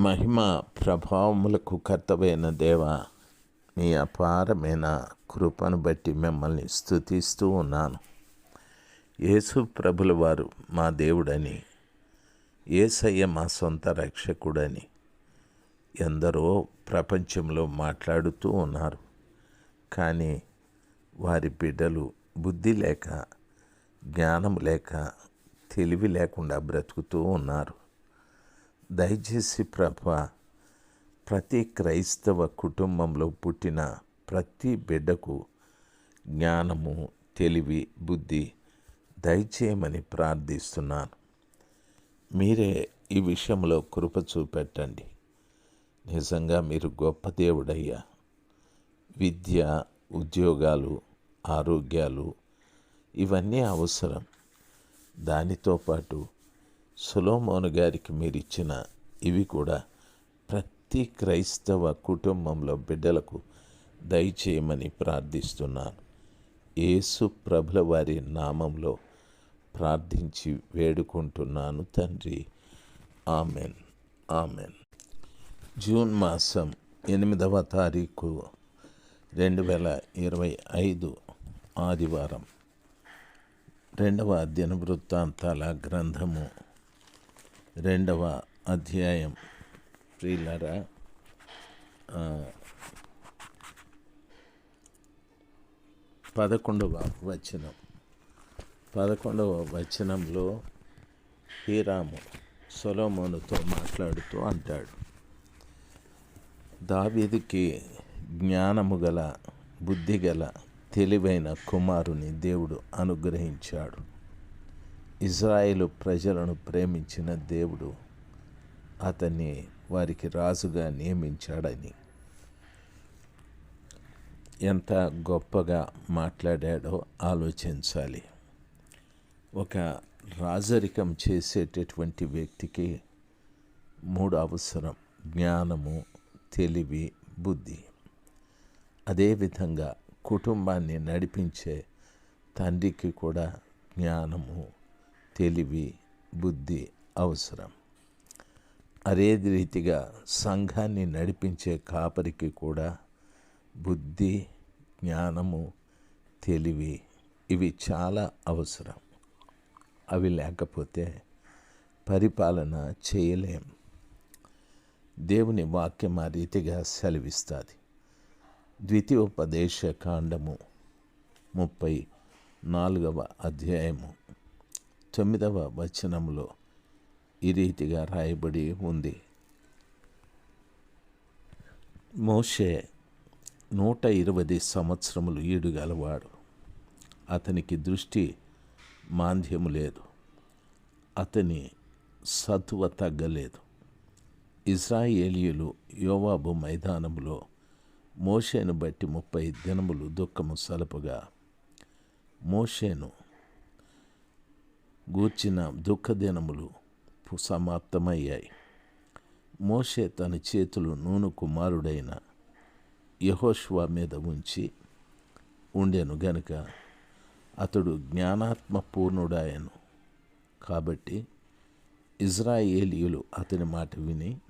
మహిమ ప్రభావములకు కర్తవైన దేవ మీ అపారమైన కృపను బట్టి మిమ్మల్ని స్థుతిస్తూ ఉన్నాను. యేసు ప్రభుల వారు మా దేవుడని ఏసయ్య మా సొంత రక్షకుడని ఎందరో ప్రపంచంలో మాట్లాడుతూ ఉన్నారు. కానీ వారి బిడ్డలు బుద్ధి లేక జ్ఞానం లేక తెలివి లేకుండా బ్రతుకుతూ ఉన్నారు. దయచేసి ప్రభ ప్రతి క్రైస్తవ కుటుంబంలో పుట్టిన ప్రతి బిడ్డకు జ్ఞానము తెలివి బుద్ధి దయచేయమని ప్రార్థిస్తున్నాను. మీరే ఈ విషయంలో కృప చూపెట్టండి. నిజంగా మీరు గొప్ప దేవుడయ్యా. విద్య ఉద్యోగాలు ఆరోగ్యాలు ఇవన్నీ అవసరం. దానితో పాటు సులోమోను గారికి మీరు ఇచ్చిన ఇవి కూడా ప్రతి క్రైస్తవ కుటుంబంలో బిడ్డలకు దయచేయమని ప్రార్థిస్తున్నాను. యేసు ప్రభుల వారి నామంలో ప్రార్థించి వేడుకుంటున్నాను తండ్రి. ఆమెన్. ఆమెన్. జూన్ మాసం ఎనిమిదవ తారీఖు రెండు వేల ఇరవై ఐదు ఆదివారం. రెండవ అధ్యయన వృత్తాంతాల గ్రంథము రెండవ అధ్యాయం. ప్రియులరా పదకొండవ వచనం. పదకొండవ వచనంలో హీరాము సొలోమోనుతో మాట్లాడుతూ అంటాడు దావీదుకి జ్ఞానము గల బుద్ధి గల తెలివైన కుమారుని దేవుడు అనుగ్రహించాడు. ఇజ్రాయేలు ప్రజలను ప్రేమించిన దేవుడు అతన్ని వారికి రాజుగా నియమించాడని. ఎంత గొప్పగా మాట్లాడాడో ఆలోచించాలి. ఒక రాజరికం చేసేటటువంటి వ్యక్తికి మూడు అవసరం జ్ఞానము తెలివి బుద్ధి. అదేవిధంగా కుటుంబాన్ని నడిపించే తండ్రికి కూడా జ్ఞానము తెలివి బుద్ధి అవసరం. అదే రీతిగా సంఘాన్ని నడిపించే కాపరికి కూడా బుద్ధి జ్ఞానము తెలివి ఇవి చాలా అవసరం. అవి లేకపోతే పరిపాలన చేయలేం. దేవుని వాక్యం ఆ రీతిగా సెలవిస్తుంది. ద్వితీయోపదేశ కాండము ముప్పై నాలుగవ అధ్యాయము. తొమ్మిదవ వచనంలో ఈ రీతిగా రాయబడి ఉంది. మోషే నూట ఇరవై సంవత్సరములు ఈడుగలవాడు అతనికి దృష్టి మాంద్యము లేదు. అతని సత్వ తగ్గలేదు. ఇజ్రాయేలీయులు యోవాబు మైదానములో మోషేను బట్టి ముప్పై దినములు దుఃఖము సలపగా మోషేను గూర్చిన దుఃఖదినములు సమాప్తమయ్యాయి. మోషే తన చేతులు నూను కుమారుడైన యహోష్వా మీద ఉంచి ఉండెను గనుక అతడు జ్ఞానాత్మ పూర్ణుడాయను కాబట్టి ఇజ్రాయేలీయులు అతని మాట విని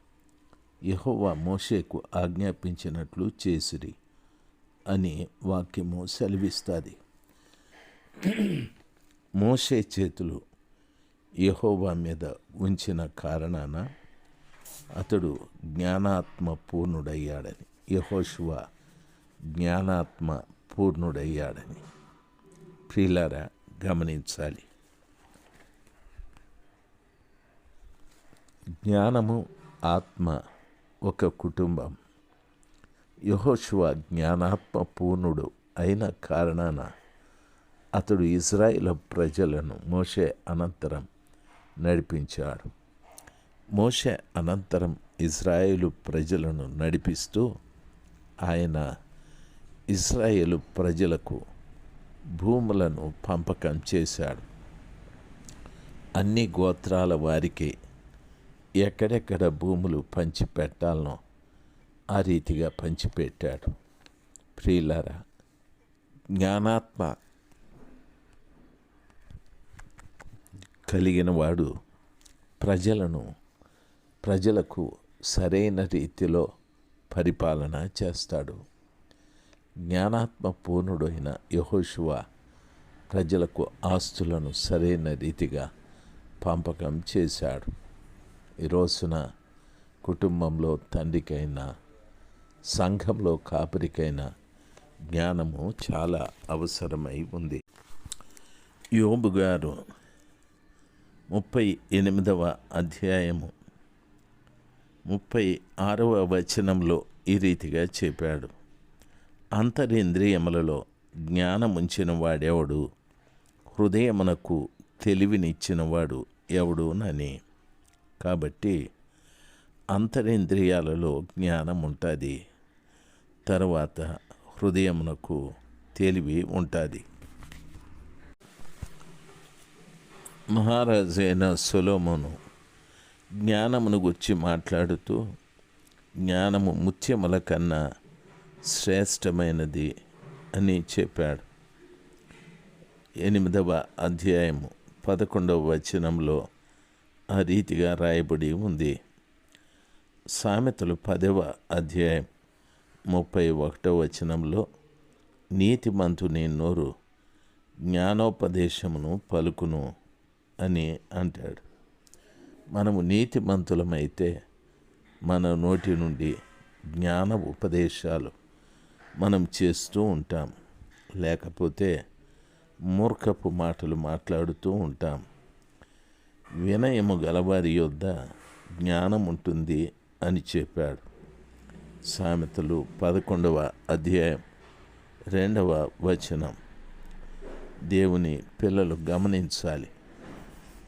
యహోవా మోషేకు ఆజ్ఞాపించినట్లు చేసిరి అని వాక్యము సెలవిస్తుంది. మోషే చేతులు యహోవా మీద ఉంచిన కారణాన అతడు జ్ఞానాత్మ పూర్ణుడయ్యాడని యహోశువ జ్ఞానాత్మ పూర్ణుడయ్యాడని ప్రియులారా గమనించాలి. జ్ఞానము ఆత్మ ఒక కుటుంబం. యహోశువ జ్ఞానాత్మ పూర్ణుడు అయిన కారణాన అతడు ఇజ్రాయిల్ ప్రజలను మోషే అనంతరం నడిపించాడు. మోషే అనంతరం ఇజ్రాయేలు ప్రజలను నడిపిస్తూ ఆయన ఇజ్రాయేలు ప్రజలకు భూములను పంపకం చేశాడు. అన్ని గోత్రాల వారికి ఎక్కడెక్కడ భూములు పంచిపెట్టాలనో ఆ రీతిగా పంచిపెట్టాడు. ప్రియులారా జ్ఞానాత్మ కలిగిన వాడు ప్రజలను ప్రజలకు సరైన రీతిలో పరిపాలన చేస్తాడు. జ్ఞానాత్మ పూర్ణుడైన యహోశువ ప్రజలకు ఆస్తులను సరైన రీతిగా పంపకం చేశాడు. ఈ రోజున కుటుంబంలో తండ్రికైనా సంఘంలో కాపరికైనా జ్ఞానము చాలా అవసరమై ఉంది. యోబు గారు ముప్పై ఎనిమిదవ అధ్యాయము. ముప్పై ఆరవ వచనంలో ఈ రీతిగా చెప్పాడు. అంతరింద్రియములలో జ్ఞానముంచిన వాడెవడు? హృదయమునకు తెలివినిచ్చినవాడు ఎవడునని. కాబట్టి అంతరింద్రియాలలో జ్ఞానం ఉంటుంది తర్వాత హృదయమునకు తెలివి ఉంటుంది. మహారాజైన సొలోమోను జ్ఞానమును గురించి మాట్లాడుతూ జ్ఞానము ముత్యముల కన్నా శ్రేష్టమైనది అని చెప్పాడు. ఎనిమిదవ అధ్యాయము పదకొండవ వచనంలో ఆ రీతిగా రాయబడి ఉంది. సామెతలు పదవ అధ్యాయం ముప్పై ఒకటవ వచనంలో నీతిమంతుని నోరు జ్ఞానోపదేశమును పలుకును. అని అంటాడు. మనము నీతిమంతులమైతే మన నోటి నుండి జ్ఞాన ఉపదేశాలు మనం చేస్తూ ఉంటాం. లేకపోతే మూర్ఖపు మాటలు మాట్లాడుతూ ఉంటాం. వినయము గలవారి యొద్ద జ్ఞానం ఉంటుంది అని చెప్పాడు. సామెతలు పదకొండవ అధ్యాయం రెండవ వచనం. దేవుని పిల్లలు గమనించాలి.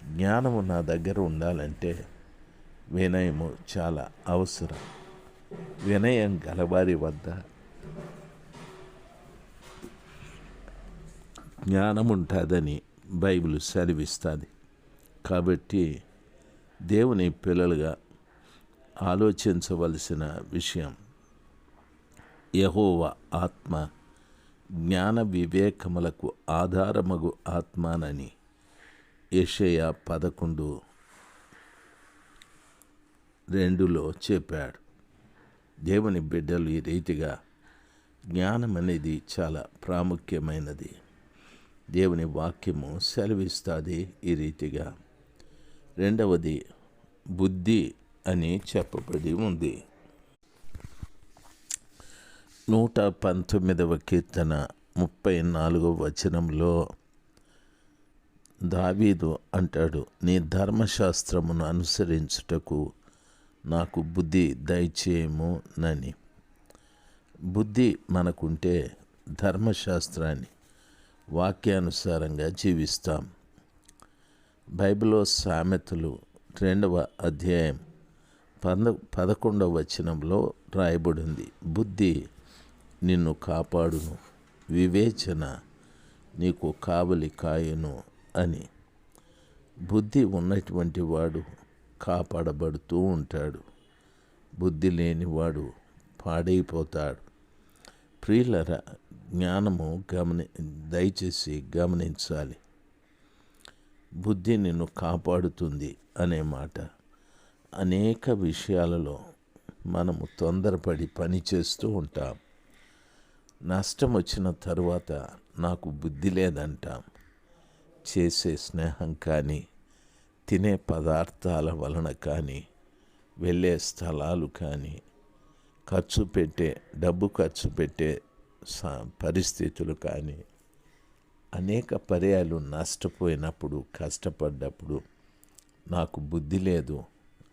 జ్ఞానము నా దగ్గర ఉండాలంటే వినయము చాలా అవసరం. వినయం గలవారి వద్ద జ్ఞానం ఉంటుందని బైబిల్ సెలవిస్తుంది. కాబట్టి దేవుని పిల్లలుగా ఆలోచించవలసిన విషయం యహోవ ఆత్మ జ్ఞాన వివేకములకు ఆధారమగు ఆత్మానని. యషయ పదకొండు రెండులో చెప్పాడు దేవుని బిడ్డలు ఈ రీతిగా జ్ఞానం అనేది చాలా ప్రాముఖ్యమైనది. దేవుని వాక్యము సెలవిస్తుంది ఈ రీతిగా. రెండవది బుద్ధి అని చెప్పబడి ఉంది. నూట పంతొమ్మిదవ కీర్తన ముప్పై నాలుగవ వచనంలో దావీదు అంటాడు నీ ధర్మశాస్త్రమును అనుసరించుటకు నాకు బుద్ధి దయచేయము నని బుద్ధి మనకుంటే ధర్మశాస్త్రాన్ని వాక్యానుసారంగా జీవిస్తాం. బైబిల్లో సామెతలు రెండవ అధ్యాయం పంద పదకొండవ వచనంలో రాయబడింది బుద్ధి నిన్ను కాపాడును వివేచన నీకు కావలి కాయను అని. బుద్ధి ఉన్నటువంటి వాడు కాపాడబడుతూ ఉంటాడు. బుద్ధి లేనివాడు పాడైపోతాడు. ప్రియులర జ్ఞానము గమని దయచేసి గమనించాలి. బుద్ధి నిన్ను కాపాడుతుంది అనే మాట. అనేక విషయాలలో మనము తొందరపడి పని చేస్తూ ఉంటాం. నష్టం వచ్చిన తర్వాత నాకు బుద్ధి లేదంటాం. చేసే స్నేహం కానీ తినే పదార్థాల వలన కానీ వెళ్ళే స్థలాలు కానీ ఖర్చు పెట్టే డబ్బు ఖర్చు పెట్టే పరిస్థితులు కానీ అనేక పర్యాలు నష్టపోయినప్పుడు కష్టపడ్డప్పుడు నాకు బుద్ధి లేదు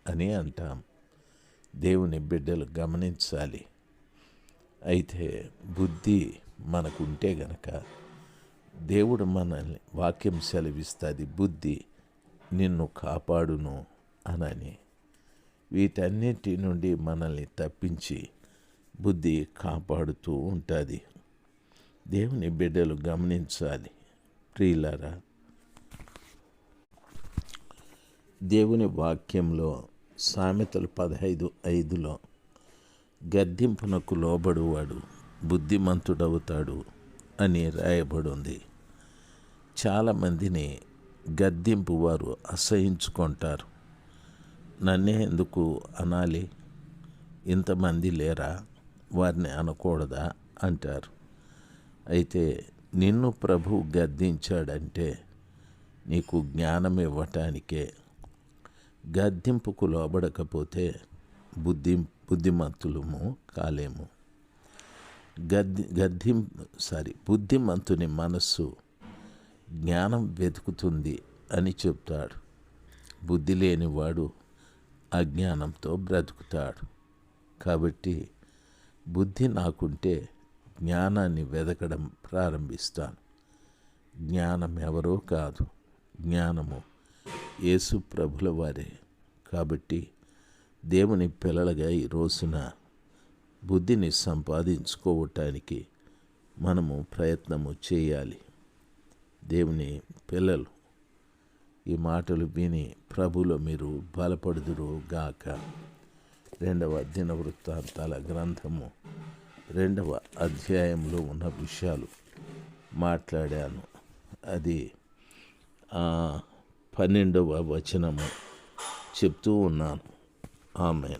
అని అంటాం. దేవుని బిడ్డలు గమనించాలి. అయితే బుద్ధి మనకుంటే గనక దేవుడు మనల్ని వాక్యం సెలవిస్తుంది బుద్ధి నిన్ను కాపాడును అనని. వీటన్నిటి నుండి మనల్ని తప్పించి బుద్ధి కాపాడుతూ ఉంటుంది. దేవుని బిడ్డలు గమనించాలి. ప్రియులరా దేవుని వాక్యంలో సామెతలు పదహైదు ఐదులో గద్దింపునకు లోబడువాడు బుద్ధిమంతుడవుతాడు అని రాయబడి ఉంది చాలామందిని గద్దింపు వారు అసహించుకుంటారు. నన్నే ఎందుకు అనాలి? ఇంతమంది లేరా? వారిని అనకూడదా? అంటారు. అయితే నిన్ను ప్రభు గద్దించాడంటే నీకు జ్ఞానం ఇవ్వటానికే. గద్దింపుకు లోబడకపోతే బుద్ధి బుద్ధిమంతులము కాలేము. గద్ది గద్దిం సారీ బుద్ధిమంతుని మనస్సు జ్ఞానం వెతుకుతుంది అని చెప్తాడు. బుద్ధి లేనివాడు అజ్ఞానంతో బ్రతుకుతాడు. కాబట్టి బుద్ధి నాకుంటే జ్ఞానాన్ని వెతకడం ప్రారంభిస్తాను. జ్ఞానం ఎవరో కాదు జ్ఞానము యేసు ప్రభుల వారే. కాబట్టి దేవుని పిల్లలుగా ఈ రోజున బుద్ధిని సంపాదించుకోవటానికి మనము ప్రయత్నము చేయాలి. దేవుని పిల్లలు ఈ మాటలు విని ప్రభులో మీరు బలపడుదురు గాక. రెండవ దిన వృత్తాంతాల గ్రంథము రెండవ అధ్యాయంలో ఉన్న విషయాలు మాట్లాడాను. అది పన్నెండవ వచనము చెప్తూ ఉన్నాను. ఆమె